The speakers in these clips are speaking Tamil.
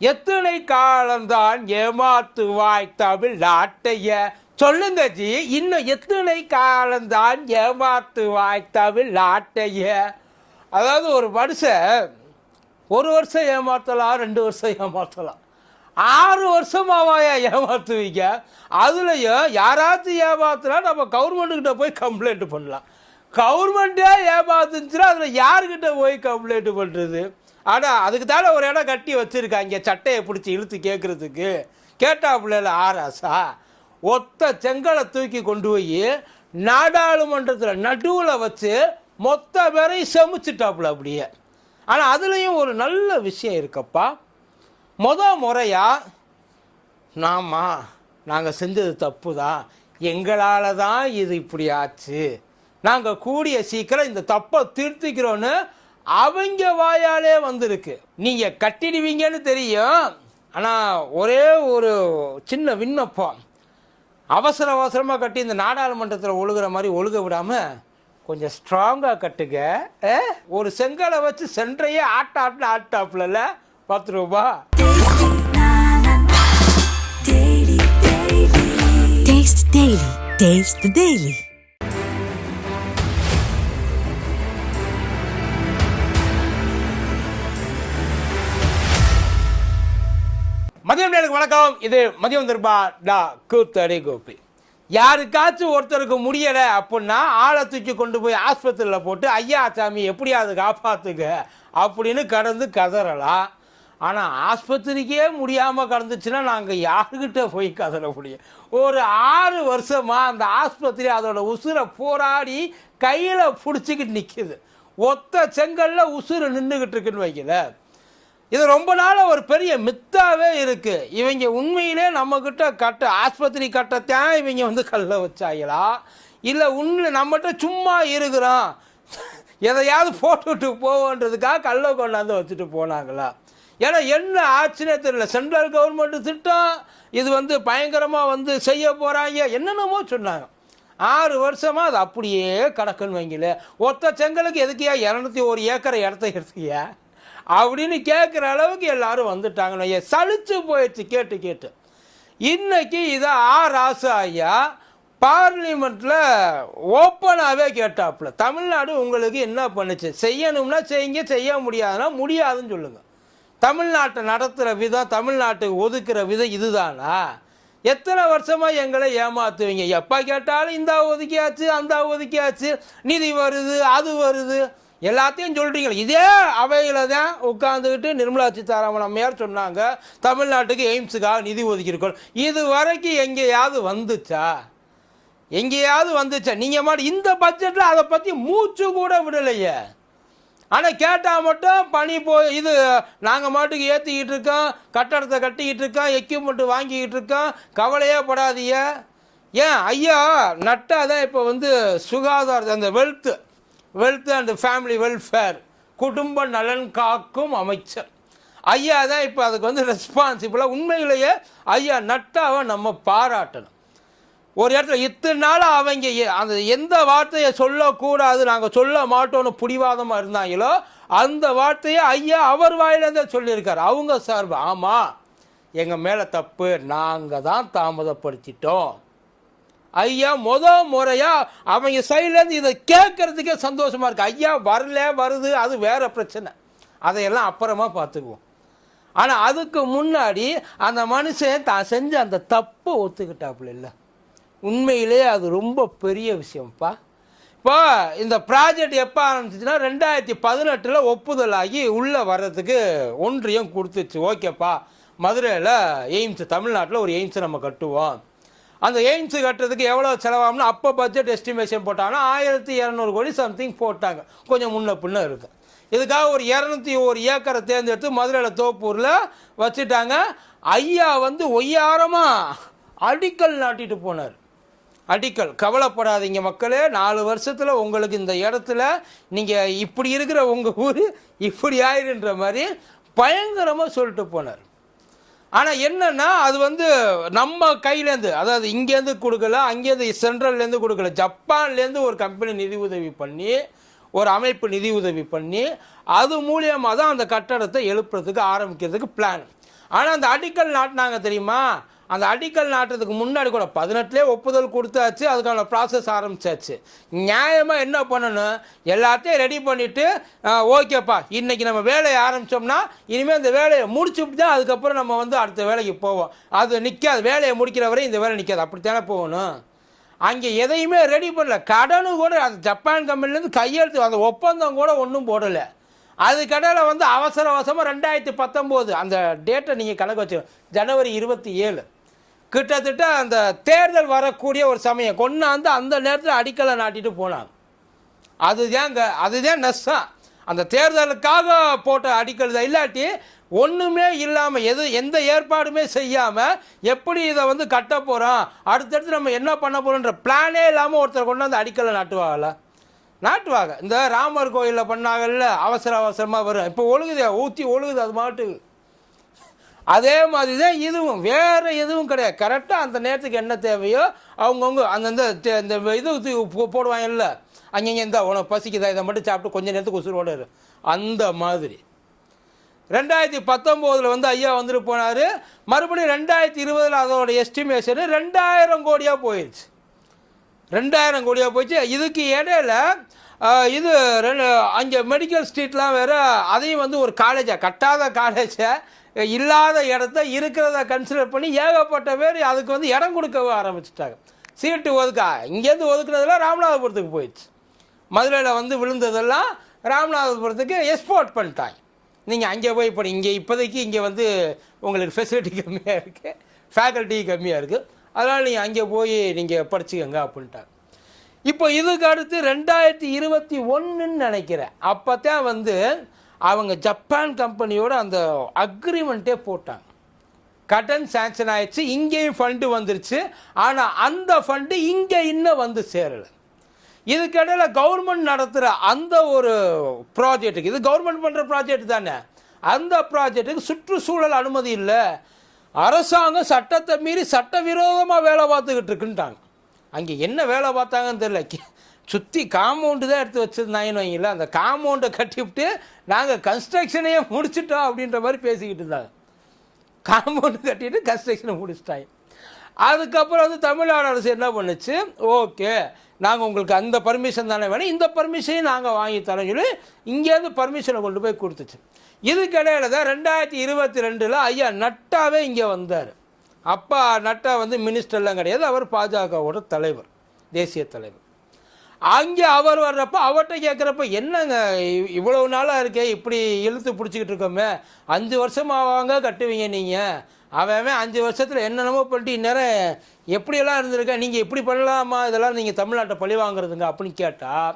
எத்தனை காலம்தான் ஏமாத்துவாய் தமிழ் நாட்டைய சொல்லுங்க ஜி இன்னும் எத்தனை காலம்தான் ஏமாத்துவாய் தமிழ் நாட்டைய அதாவது ஒரு மனுஷன் ஒரு வருஷம் ஏமாற்றலாம் ரெண்டு வருஷம் ஏமாற்றலாம் ஆறு வருஷமாவாயா ஏமாத்துவீங்க? அதுலேயும் யாராச்சும் ஏமாத்துனா நம்ம கவர்மெண்ட்டுக்கிட்ட போய் கம்ப்ளைண்ட் பண்ணலாம். கவர்மெண்ட்டே ஏமாத்துச்சுன்னா அதில் யாருக்கிட்ட போய் கம்ப்ளைண்ட் பண்ணுறது ஆனால் அதுக்கு தானே ஒரு இடம் கட்டி வச்சுருக்காங்க. சட்டையை பிடிச்சி இழுத்து கேட்குறதுக்கு கேட்டாப்புல ஆராசா? ஒத்த செங்கலை தூக்கி கொண்டு போய் நாடாளுமன்றத்தில் நடுவில் வச்சு மொத்த பேரையும் செமிச்சிட்டாப்புல அப்படியே. ஆனால் அதுலேயும் ஒரு நல்ல விஷயம் இருக்கப்பா. முத முறையாக நாமா நாங்கள் செஞ்சது தப்பு தான் எங்களால் தான் இது இப்படி ஆச்சு. நாங்கள் கூடிய சீக்கிரம் இந்த தப்பை திருத்திக்கிறோன்னு அவங்க வாயாலே வந்திருக்கு. நீங்கள் கட்டிடுவீங்கன்னு தெரியும். ஆனால் ஒரே ஒரு சின்ன விண்ணப்பம். அவசர அவசரமாக கட்டி இந்த நாடாளுமன்றத்தில் ஒழுகுற மாதிரி ஒழுக விடாமல் கொஞ்சம் ஸ்ட்ராங்காக கட்டுங்க. ஒரு செங்கலை வச்சு சென்றையே ஆட்டாப்ல ஆட்டாப்ல பத்து ரூபா. டேஸ்ட் டெய்லி மதியம் நேருக்கு வணக்கம். இது மதியம் திருப்பா டா கூத்தடி கோபி. யாருக்காச்சும் ஒருத்தருக்கு முடியலை அப்படின்னா ஆளை தூக்கி கொண்டு போய் ஆஸ்பத்திரியில் போட்டு ஐயா சாமி எப்படியாவது காப்பாற்றுங்க அப்படின்னு கடந்து கதறலாம். ஆனால் ஆஸ்பத்திரிக்கே முடியாமல் கடந்துச்சுன்னா நாங்கள் யாருக்கிட்ட போய் கதற முடியும்? ஒரு ஆறு வருஷமாக அந்த ஆஸ்பத்திரி அதோட உசுரை போராடி கையில் பிடிச்சிக்கிட்டு நிற்கிது ஒத்த செங்கல்ல உசுறு நின்றுக்கிட்டு இருக்குன்னு வைக்கல இது ரொம்ப நாளாக ஒரு பெரிய மித்தாவே இருக்குது இவங்க உண்மையிலே நம்மக்கிட்ட கட்ட ஆஸ்பத்திரி கட்டத்தான் இவங்க வந்து கல்ல வச்சாங்களா இல்லை உண்மை நம்மகிட்ட சும்மா இருக்கிறோம் எதையாவது போட்டுவிட்டு போவோன்றதுக்காக கல்லை கொண்டாந்து வச்சுட்டு போனாங்களா? ஏன்னா என்ன ஆச்சுன்னே தெரியல. சென்ட்ரல் கவர்மெண்ட் திட்டம் இது வந்து பயங்கரமாக வந்து செய்ய போகிறாங்க என்னென்னமோ சொன்னாங்க. ஆறு வருஷமாக அது அப்படியே கிடக்குன்னு வைங்களேன். ஒத்த செங்கலுக்கு எதுக்கியா இரநூத்தி ஒரு ஏக்கரை இடத்த எடுத்துக்கியா அப்படின்னு கேட்குற அளவுக்கு எல்லாரும் வந்துட்டாங்கன்னு ஐயா சளிச்சு போயிடுச்சு கேட்டு கேட்டு. இன்னைக்கு இதை ஆ ராசு ஐயா பார்லிமெண்ட்டில் ஓப்பனாகவே கேட்டாப்புல. தமிழ்நாடு உங்களுக்கு என்ன பண்ணுச்சு? செய்யணும்னா செய்யுங்க செய்ய முடியாதுன்னா முடியாதுன்னு சொல்லுங்கள் தமிழ்நாட்டை நடத்துகிற விதம் தமிழ்நாட்டுக்கு ஒதுக்குற விதம் இதுதானா? எத்தனை வருஷமாக எங்களை ஏமாத்துவீங்க? எப்போ கேட்டாலும் இந்த ஒதுக்கியாச்சு அந்த ஒதுக்கியாச்சு. நிதி வருது அது வருது. எல்லாத்தையும் சொல்கிறீங்க இதே அவையில் தான் உட்காந்துக்கிட்டு நிர்மலா சீதாராமன் அம்மையார் சொன்னாங்க தமிழ்நாட்டுக்கு எய்ம்ஸுக்காக நிதி ஒதுக்கியிருக்கோம். இது வரைக்கும் எங்கேயாவது வந்துச்சா? எங்கேயாவது வந்துச்சா? நீங்கள் மாட்டு இந்த பட்ஜெட்டில் அதை பற்றி மூச்சு கூட விடலையே. ஆனால் கேட்டால் மட்டும் பணி போய் இது நாங்கள் மாட்டுக்கு ஏற்றிக்கிட்டு இருக்கோம் கட்டடத்தை கட்டிக்கிட்டு இருக்கோம் எக்யூப்மெண்ட் வாங்கிக்கிட்டு இருக்கோம் கவலையே படாதீங்க. ஏன்? ஐயா நட்டா தான் இப்போ வந்து சுகாதார அந்த health health and family welfare குடும்ப நலன் காக்கும் அமைச்சர். ஐயா தான் இப்போ அதுக்கு வந்து ரெஸ்பான்சிபிளாக உண்மையிலேயே ஐயா நட்டாவை நம்ம பாராட்டணும். ஒரு இடத்துல இத்தனை நாள் அவங்க அந்த எந்த வார்த்தையை சொல்லக்கூடாது நாங்கள் சொல்ல மாட்டோம்னு பிடிவாதமாக இருந்தாங்களோ அந்த வார்த்தையை ஐயா அவர் வாயிலேருந்தே சொல்லியிருக்காரு. அவங்க சார்பு. ஆமாம் எங்கள் மேலே தப்பு. நாங்கள் தான் தாமதப்படுத்திட்டோம். ஐயா முத முறையாக அவங்க சைட்லேருந்து இதை கேட்கறதுக்கே சந்தோஷமாக இருக்கு. ஐயா வரல வருது அது வேற பிரச்சனை. அதையெல்லாம் அப்புறமா பார்த்துக்குவோம். ஆனால் அதுக்கு முன்னாடி அந்த மனுஷன் தான் செஞ்ச அந்த தப்பை ஒத்துக்கிட்டாப்புல இல்லை. உண்மையிலே அது ரொம்ப பெரிய விஷயம்ப்பா. இப்போ இந்த ப்ராஜெக்ட் எப்போ ஆரம்பிச்சிச்சுன்னா ரெண்டாயிரத்தி பதினெட்டில் ஒப்புதல் ஆகி உள்ளே வர்றதுக்கு ஒன்றியம் கொடுத்துச்சு. ஓகேப்பா. மதுரையில் எய்ம்ஸ் தமிழ்நாட்டில் ஒரு எய்ம்ஸை நம்ம கட்டுவோம். அந்த எய்ம்ஸ் கட்டுறதுக்கு எவ்வளோ செலவாகும்னு அப்போ பட்ஜெட் எஸ்டிமேஷன் போட்டாங்கன்னா ஆயிரத்தி இரநூறு கோடி சம்திங் போட்டாங்க. கொஞ்சம் முன்ன பின்ன இருக்குது இதுக்காக ஒரு இரநூத்தி ஒரு ஏக்கரை தேர்ந்தெடுத்து மதுரையில் தோப்பூரில் வச்சுட்டாங்க. ஐயா வந்து ஒய்யாரமாக அடிக்கல் நாட்டிட்டு போனார். அடிக்கல். கவலைப்படாதீங்க மக்களே நாலு வருஷத்தில் உங்களுக்கு இந்த இடத்துல நீங்கள் இப்படி இருக்கிற உங்கள் ஊர் இப்படி ஆயிருன்ற மாதிரி பயங்கரமாக சொல்லிட்டு போனார். ஆனால் என்னன்னா அது வந்து நம்ம கையிலேருந்து அதாவது இங்கேருந்து கொடுக்கல அங்கேருந்து சென்ட்ரல்லேருந்து கொடுக்கல. ஜப்பான்லேருந்து ஒரு கம்பெனி நிதி உதவி பண்ணி ஒரு அமைப்பு நிதி உதவி பண்ணி அது மூலியமாக தான் அந்த கட்டடத்தை எழுப்புறதுக்கு ஆரம்பிக்கிறதுக்கு பிளான் ஆனால் அந்த அடிக்கல் நாட்டினாங்க தெரியுமா? அந்த அடிக்கல் நாட்டுறதுக்கு முன்னாடி கூட பதினெட்டுலேயே ஒப்புதல் கொடுத்தாச்சு அதுக்கான ப்ராசஸ் ஆரம்பிச்சாச்சு. நியாயமாக என்ன பண்ணணும்? எல்லாத்தையும் ரெடி பண்ணிவிட்டு ஓகேப்பா இன்றைக்கி நம்ம வேலையை ஆரம்பித்தோம்னா இனிமேல் இந்த வேலையை முடிச்சுட்டு தான் அதுக்கப்புறம் நம்ம வந்து அடுத்த வேலைக்கு போவோம். அது நிற்காது வேலையை முடிக்கிற வரை இந்த வேலை நிற்காது அப்படித்தானே போகணும்? அங்கே எதையுமே ரெடி பண்ணல. கடனு கூட அந்த ஜப்பான் கம்பெனிலேருந்து கையெழுத்து அந்த ஒப்பந்தம் கூட ஒன்றும் போடலை. அதுக்கடையில் வந்து அவசர அவசரமாக ரெண்டாயிரத்தி பத்தொம்போது அந்த டேட்டை நீங்கள் கணக்கு வச்சு ஜனவரி இருபத்தி ஏழு. கிட்டத்தட்ட அந்த தேர்தல் வரக்கூடிய ஒரு சமயம் கொண்டாந்து அந்த நேரத்தில் அடிக்கலை நாட்டிட்டு போனாங்க. அதுதான் இந்த அதுதான் நஷ்டம்? அந்த தேர்தலுக்காக போட்ட அடிக்கல் இல்லாட்டி ஒன்றுமே இல்லாமல் எது எந்த ஏற்பாடுமே செய்யாமல் எப்படி இதை வந்து கட்ட போகிறோம் அடுத்தடுத்து நம்ம என்ன பண்ண போகிறோன்ற பிளானே இல்லாமல் ஒருத்தர் கொண்டு வந்து அடிக்கலை நாட்டுவாங்கல்ல நாட்டுவாங்க இந்த ராமர் கோயிலில் பண்ணாங்கல்ல அவசர அவசரமாக வரும். இப்போ ஒழுகுது ஊற்றி ஒழுகுது அது மாட்டுக்கு. அதே மாதிரி தான் இதுவும் வேறு எதுவும் கிடையாது. கரெக்டாக அந்த நேரத்துக்கு என்ன தேவையோ அவங்கவுங்க அந்தந்த தே- இந்த இது தூக்கி இல்லை போடுவாங்கல்ல? அங்கங்கே இந்த உனக்கு பசிக்குதா? இதை மட்டும் சாப்பிட்டு கொஞ்ச நேரத்துக்கு உசுரோட இரு அந்த மாதிரி. ரெண்டாயிரத்தி பத்தொம்போதில் வந்து ஐயா வந்துட்டு போனார். மறுபடியும் ரெண்டாயிரத்தி இருபதில் அதோட எஸ்டிமேஷனு ரெண்டாயிரம் கோடியாக போயிடுச்சு ரெண்டாயிரம் கோடியாக போச்சு. இதுக்கு இடையில இது ரெண்டு அங்கே மெடிக்கல் ஸ்ட்ரீட்லாம் வேறு அதையும் வந்து ஒரு காலேஜாக கட்டாத காலேஜை இல்லாத இடத்த இருக்கிறத கன்சிடர் பண்ணி ஏகப்பட்ட பேர் அதுக்கு வந்து இடம் கொடுக்க ஆரம்பிச்சிட்டாங்க. சீட்டு ஒதுக்கா இங்கேருந்து ஒதுக்குனதெல்லாம் ராமநாதபுரத்துக்கு போயிடுச்சு. மதுரையில் வந்து விழுந்ததெல்லாம் ராமநாதபுரத்துக்கு எக்ஸ்போர்ட் பண்ணிட்டாங்க. நீங்கள் அங்கே போய் படி இங்கே இப்போதைக்கு இங்கே வந்து உங்களுக்கு ஃபெசிலிட்டி கம்மியாக இருக்குது ஃபேக்கல்ட்டி கம்மியாக இருக்குது அதனால் நீங்கள் அங்கே போய் நீங்கள் படிச்சுக்கங்க அப்படின்ட்டாங்க. இப்போ இதுக்கு அடுத்து ரெண்டாயிரத்தி இருபத்தி ஒன்றுன்னு நினைக்கிறேன். அப்போ தான் வந்து அவங்க ஜப்பான் கம்பெனியோட அந்த அக்ரிமெண்ட்டே போட்டாங்க. கடன் சேங்ஷன் ஆயிடுச்சு இங்கேயும் ஃபண்டு வந்துருச்சு. ஆனால் அந்த ஃபண்டு இங்கே இன்னும் வந்து சேரலை. இதுக்கிடையில் கவர்மெண்ட் நடத்துகிற அந்த ஒரு ப்ராஜெக்ட்டுக்கு இது கவர்மெண்ட் பண்ணுற ப்ராஜெக்ட் தானே. அந்த ப்ராஜெக்ட்டுக்கு சுற்றுச்சூழல் அனுமதி இல்லை. அரசாங்கம் சட்டத்தை மீறி சட்டவிரோதமாக வேலை பார்த்துக்கிட்டு இருக்குன்ட்டாங்க. அங்கே என்ன வேலை பார்த்தாங்கன்னு தெரியல. சுற்றி காம்பவுண்டு தான் எடுத்து வச்சுருந்தாங்கன்னு வைங்களேன் அந்த காம்பவுண்டை கட்டிவிட்டு நாங்கள் கன்ஸ்ட்ரக்ஷனையே முடிச்சிட்டோம் அப்படின்ற மாதிரி பேசிக்கிட்டு இருந்தாங்க. காம்பவுண்டு கட்டிட்டு கன்ஸ்ட்ரக்ஷனை முடிச்சிட்டாங்க. அதுக்கப்புறம் வந்து தமிழ்நாடு அரசு என்ன பண்ணுச்சு? ஓகே நாங்கள் உங்களுக்கு அந்த பர்மிஷன் தானே வேணும். இந்த பர்மிஷனையும் நாங்கள் வாங்கி தரோம் சொல்லி இங்கேருந்து பர்மிஷனை கொண்டு போய் கொடுத்துச்சு. இதுக்கிடையில தான் ரெண்டாயிரத்தி இருபத்தி ரெண்டில் ஐயா நட்டாவே இங்கே வந்தார். அப்பா நட்டா வந்து மினிஸ்டர்லாம் கிடையாது. அவர் பாஜகவோட தலைவர் தேசிய தலைவர். அங்கே அவர் வர்றப்ப அவர்கிட்ட கேட்குறப்ப என்னங்க இவ்- இவ்வளவு நாளாக இருக்கே இப்படி இழுத்து பிடிச்சிக்கிட்டு இருக்கோமே. அஞ்சு வருஷமாக வாங்க கட்டுவீங்க நீங்கள் அவன் அவன் அஞ்சு வருஷத்தில் என்னென்னமோ பண்ணிட்டு இந்நேரம் எப்படியெல்லாம் இருந்திருக்க நீங்கள் இப்படி பண்ணலாமா? இதெல்லாம் நீங்கள் தமிழ்நாட்டை பழி வாங்குறதுங்க அப்படின்னு கேட்டால்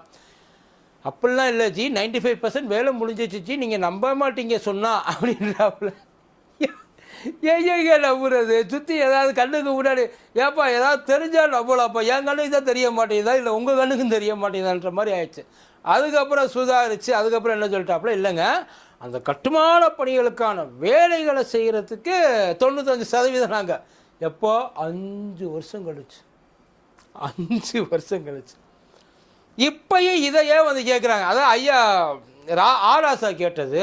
அப்படிலாம் இல்லை ஜி நைன்டி ஃபைவ் பர்சன்ட் வேலை முடிஞ்சிச்சு ஜி நீங்கள் நம்ப மாட்டீங்க சொன்னால் அப்படின்றாப்புல. ஏங்க நம்புறது சுற்றி ஏதாவது கண்ணுக்கு முன்னாடி ஏப்பா ஏதாவது தெரிஞ்சால் நம்பலாம்ப்பா. என் கண்ணுக்கு தான் தெரிய மாட்டேங்குதா? இல்லை உங்கள் கண்ணுக்கும் தெரிய மாட்டேங்குதான்ற மாதிரி ஆயிடுச்சு. அதுக்கப்புறம் சுதாரிச்சு அதுக்கப்புறம் என்ன சொல்லிட்டாப்புல? இல்லைங்க. அந்த கட்டுமான பணிகளுக்கான வேலைகளை செய்கிறதுக்கு தொண்ணூத்தஞ்சு சதவீதம் நாங்கள் எப்போ? அஞ்சு வருஷம் கழிச்சு. அஞ்சு வருஷம் கழிச்சு. இப்பயும் இதையே வந்து கேட்குறாங்க அதான் ஐயா ரா ஆராசா கேட்டது.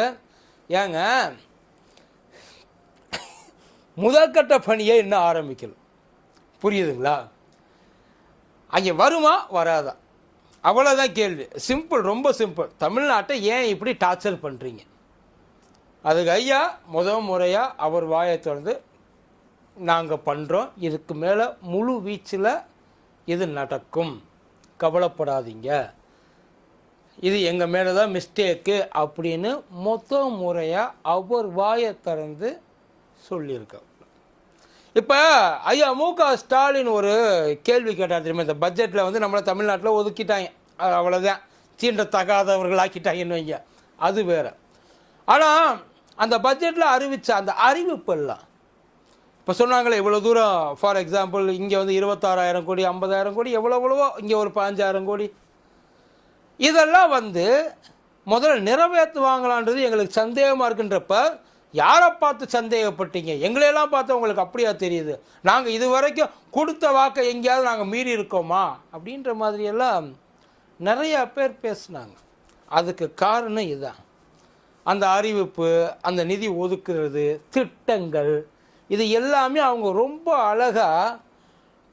ஏங்க முதற்கட்ட பணியை இன்னும் ஆரம்பிக்கல புரியுதுங்களா? அங்கே வருமா? வராதா? அவ்வளோதான் கேள்வி. சிம்பிள் ரொம்ப சிம்பிள் தமிழ்நாட்டை ஏன் இப்படி டார்ச்சர் பண்ணுறீங்க அதுக்கு ஐயா முத முறையாக அவர் வாயை திறந்து நாங்கள் பண்ணுறோம் இதுக்கு மேலே முழு வீச்சில் இது நடக்கும். கவலைப்படாதீங்க. இது எங்கள் மேலே தான் மிஸ்டேக்கு அப்படின்னு மொத்த முறையாக அவர் வாயை திறந்து சொல்லியிருக்கோம் இப்போ ஐயா மு க ஸ்டாலின் ஒரு கேள்வி கேட்டார் தெரியுமா? இந்த பட்ஜெட்டில் வந்து நம்மளை தமிழ்நாட்டில் ஒதுக்கிட்டாங்க. அவ்வளோதான் தீண்டத்தகாதவர்கள் ஆக்கிட்டாங்கன்னு வைங்க. அது வேறு. ஆனால் அந்த பட்ஜெட்டில் அறிவித்த அந்த அறிவிப்பெல்லாம் இப்போ சொன்னாங்களே இவ்வளோ தூரம் ஃபார் எக்ஸாம்பிள் இங்கே வந்து இருபத்தாறாயிரம் கோடி ஐம்பதாயிரம் கோடி எவ்வளோ எவ்வளவோ இங்கே ஒரு பாஞ்சாயிரம் கோடி. இதெல்லாம் வந்து முதல்ல நிறைவேற்றுவாங்களான்றது எங்களுக்கு சந்தேகமாக இருக்குன்றப்ப யாரை பார்த்து சந்தேகப்பட்டீங்க? எங்களையெல்லாம் பார்த்து உங்களுக்கு அப்படியா தெரியுது? நாங்கள் இது வரைக்கும் கொடுத்த வாக்கை எங்கேயாவது நாங்கள் மீறி இருக்கோமா? அப்படின்ற மாதிரியெல்லாம் நிறையா பேர் பேசினாங்க. அதுக்கு காரணம் இதுதான் அந்த அறிவிப்பு அந்த நிதி ஒதுக்குறது திட்டங்கள் இது எல்லாமே அவங்க ரொம்ப அழகாக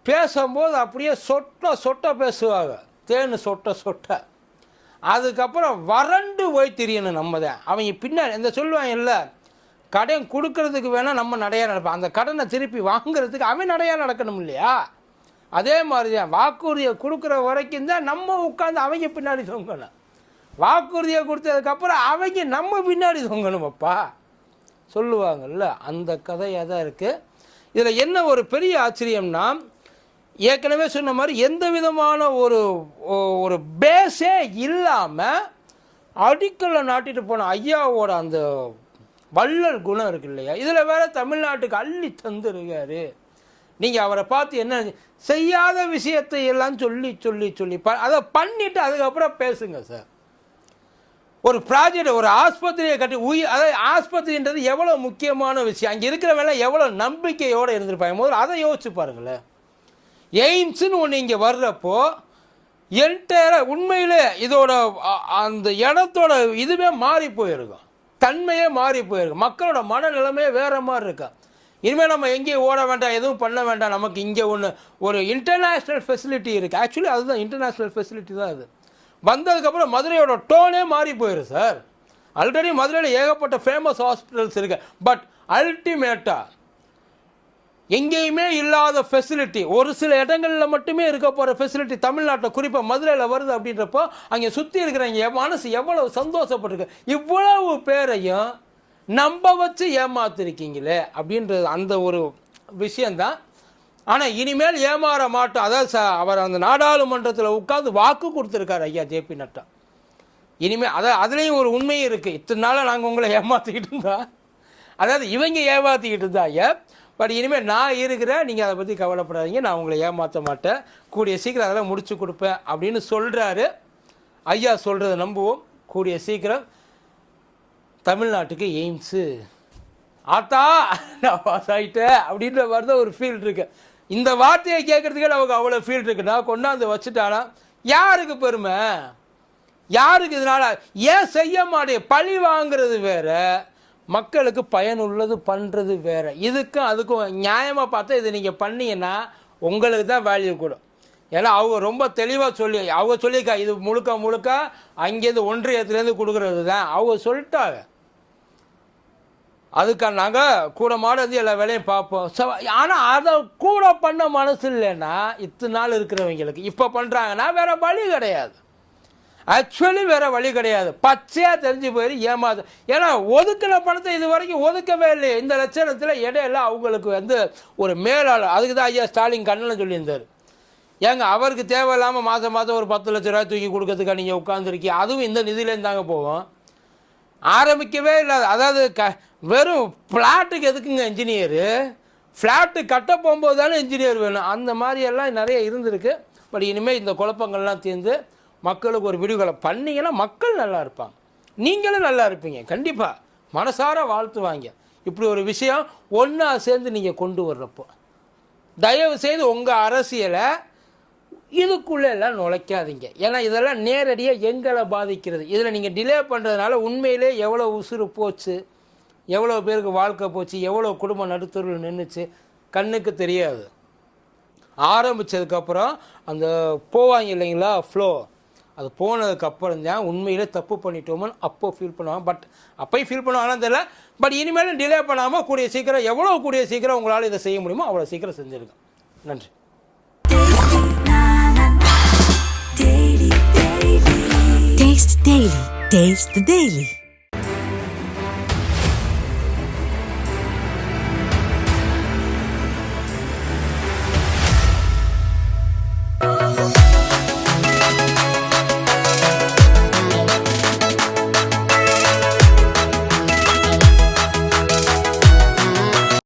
பேசும்போது அப்படியே சொட்ட சொட்ட பேசுவாங்க. தேனு சொட்ட சொட்ட. அதுக்கப்புறம் வறண்டு போய் தெரியணும் நம்ம தான். அவங்க பின்னாடி இந்த சொல்லுவாங்க இல்லை கடன் கொடுக்கறதுக்கு வேணால் நம்ம நடையாக நடப்போம். அந்த கடனை திருப்பி வாங்குறதுக்கு அவன் நடையாக நடக்கணும் இல்லையா? அதே மாதிரி தான் வாக்குறுதியை கொடுக்குற வரைக்கும் தான் நம்ம உட்காந்து அவங்க பின்னாடி தொங்கணும். வாக்குறுதியை கொடுத்ததுக்கப்புறம் அவங்க நம்ம பின்னாடி தொங்கணுமப்பா சொல்லுவாங்கல்ல அந்த கதையாக தான் இருக்குது இதில் என்ன ஒரு பெரிய ஆச்சரியம்னா ஏற்கனவே சொன்ன மாதிரி எந்த விதமான ஒரு ஒரு பேஸே இல்லாமல் அடிக்கல்ல நாட்டிட்டு போன ஐயாவோட அந்த வள்ளல் குணம் இருக்கு இல்லையா? இதில் வேற தமிழ்நாட்டுக்கு அள்ளி தந்துருக்காரு. நீங்கள் அவரை பார்த்து என்ன செய்யாத விஷயத்தை எல்லாம் சொல்லி சொல்லி சொல்லி ப அதை பண்ணிவிட்டு அதுக்கப்புறம் பேசுங்க சார் ஒரு ப்ராஜெக்ட் ஒரு ஆஸ்பத்திரியை கட்டி உயிர் அதாவது ஆஸ்பத்திரின்றது எவ்வளோ முக்கியமான விஷயம். அங்கே இருக்கிறவங்க எவ்வளோ நம்பிக்கையோடு இருந்திருப்பாங்க. முதல்ல அதை யோசிச்சு பாருங்களேன். எய்ம்ஸ்னு ஒன்று இங்கே வர்றப்போ என்டையராக உண்மையிலே இதோட அந்த இடத்தோட இதுவே மாறி போயிருக்கும். தன்மையே மாறி போயிருக்கும் மக்களோட மனநிலைமையே வேறு மாதிரி இருக்கா. இனிமேல் நம்ம எங்கேயும் ஓட வேண்டாம் எதுவும் பண்ண வேண்டாம். நமக்கு இங்கே ஒன்று ஒரு இன்டர்நேஷ்னல் ஃபெசிலிட்டி இருக்குது ஆக்சுவலி அதுதான் இன்டர்நேஷ்னல் ஃபெசிலிட்டி தான் அது. வந்ததுக்கப்புறம் மதுரையோட டோனே மாறி போயிடும் சார் ஆல்ரெடி மதுரையில் ஏகப்பட்ட ஃபேமஸ் ஹாஸ்பிட்டல்ஸ் இருக்குது பட் அல்டிமேட்டாக எங்கேயுமே இல்லாத ஃபெசிலிட்டி ஒரு சில இடங்களில் மட்டுமே இருக்க போகிற ஃபெசிலிட்டி தமிழ்நாட்டில் குறிப்பாக மதுரையில் வருது அப்படின்றப்போ அங்கே சுற்றி இருக்கிறவங்க என் மனசு எவ்வளவு சந்தோஷப்பட்டிருக்கு. இவ்வளவு பேரையும் நம்ப வச்சு ஏமாத்திருக்கீங்களே அப்படின்றது அந்த ஒரு விஷயந்தான் ஆனால் இனிமேல் ஏமாற மாட்டோம். அதாவது ச அவர் அந்த நாடாளுமன்றத்தில் உட்காந்து வாக்கு கொடுத்துருக்காரு ஐயா ஜேபி நட்டா. இனிமேல் அதான் அதுலேயும் ஒரு உண்மை இருக்குது இத்தனை நாளாக நாங்கள் உங்களை ஏமாற்றிக்கிட்டு இருந்தா அதாவது இவங்க ஏமாற்றிக்கிட்டு இருந்தாங்க. பட் இனிமேல் நான் இருக்கிறேன் நீங்கள் அதை பற்றி கவலைப்படாதீங்க. நான் உங்களை ஏமாற்ற மாட்டேன். கூடிய சீக்கிரம் அதெல்லாம் முடிச்சு கொடுப்பேன் அப்படின்னு சொல்கிறாரு ஐயா சொல்கிறத நம்புவோம். கூடிய சீக்கிரம் தமிழ்நாட்டுக்கு எய்ம்ஸு. ஆத்தா நான் பாஸ் ஆகிட்டேன் அப்படின்ற மாதிரி தான் ஒரு ஃபீல் இருக்கு. இந்த வார்த்தையை கேட்குறதுக்கே நமக்கு அவ்வளோ ஃபீல் இருக்கு. நான் கொண்டாந்து வச்சுட்டானா? யாருக்கு பெருமை? யாருக்கு இதனால? ஏன் செய்ய மாட்டேன்? பழி வாங்குறது வேறு. மக்களுக்கு பயனுள்ளது பண்ணுறது வேறு. இதுக்கும் அதுக்கும் நியாயமாக பார்த்தா இதை நீங்கள் பண்ணீங்கன்னா உங்களுக்கு தான் வேல்யூ கூடும். ஏன்னா அவங்க ரொம்ப தெளிவாக சொல்லி அவங்க சொல்லியிருக்கா இது முழுக்க முழுக்க அங்கேருந்து ஒன்றியத்துலேருந்து கொடுக்குறது தான். அவங்க சொல்லிட்டாங்க. அதுக்காக நாங்கள் கூட மாட வந்து எல்லா வேலையும் பார்ப்போம். ஸோ ஆனால் அதை கூட பண்ண மனசு இல்லைன்னா இத்தனை நாள் இருக்கிறவங்களுக்கு இப்போ பண்ணுறாங்கன்னா வேறு வழி கிடையாது. ஆக்சுவலி வேறு வழி கிடையாது. பச்சையாக தெரிஞ்சு போயிரு ஏமாது ஏன்னா ஒதுக்கின பணத்தை இது வரைக்கும் ஒதுக்கவே இல்லை இந்த லட்சணத்தில் இடையில அவங்களுக்கு வந்து ஒரு மேலாளர் அதுக்கு தான் ஐயா ஸ்டாலின் கண்ணன் சொல்லியிருந்தார். ஏங்க அவருக்கு தேவையில்லாமல் மாதம் மாதம் ஒரு பத்து லட்ச ரூபாய் தூக்கி கொடுக்கறதுக்காக நீங்கள் உட்காந்துருக்கீங்க அதுவும் இந்த நிதியிலேருந்து தாங்க போவோம் ஆரம்பிக்கவே இல்லாத அதாவது க வெறும் ஃப்ளாட்டுக்கு எதுக்குங்க இன்ஜினியரு ஃப்ளாட்டு கட்ட போகும்போது தானே இன்ஜினியர் வேணும். அந்த மாதிரியெல்லாம் நிறைய இருந்திருக்கு. பட் இனிமேல் இந்த குழப்பங்கள்லாம் தீர்ந்து மக்களுக்கு ஒரு விடுதலை. பண்ணீங்கன்னா மக்கள் நல்லா இருப்பாங்க. நீங்களும் நல்லா இருப்பீங்க. கண்டிப்பாக மனசார வாழ்த்துவாங்க. இப்படி ஒரு விஷயம் ஒன்றா சேர்ந்து நீங்கள் கொண்டு வர்றப்போ. தயவு செய்து உங்கள் அரசியலை இதுக்குள்ளே எல்லாம் நுழைக்காதீங்க. ஏன்னா இதெல்லாம் நேரடியாக எங்களை பாதிக்கிறது. இதில் நீங்கள் டிலே பண்ணுறதுனால உண்மையிலே எவ்வளோ உசுறு போச்சு எவ்வளோ பேருக்கு வாழ்க்கை போச்சு எவ்வளோ குடும்பம் நடுத்தருள் நின்றுச்சு கண்ணுக்கு தெரியாது. ஆரம்பித்ததுக்கப்புறம் அந்த போவாங்க இல்லைங்களா ஃப்ளோ அது போனதுக்கப்புறம் தான் உண்மையில் தப்பு பண்ணிட்டோமோன்னு அப்போ ஃபீல் பண்ணுவாங்க பட் அப்போயும் ஃபீல் பண்ணுவாங்கன்னு தெரியல பட் இனிமேலும் டிலே பண்ணாமல் கூடிய சீக்கிரம் எவ்வளோ கூடிய சீக்கிரம் உங்களால் இதை செய்ய முடியுமோ அவ்வளோ சீக்கிரம் செஞ்சுருங்க நன்றி Taste Daily. Taste the Daily.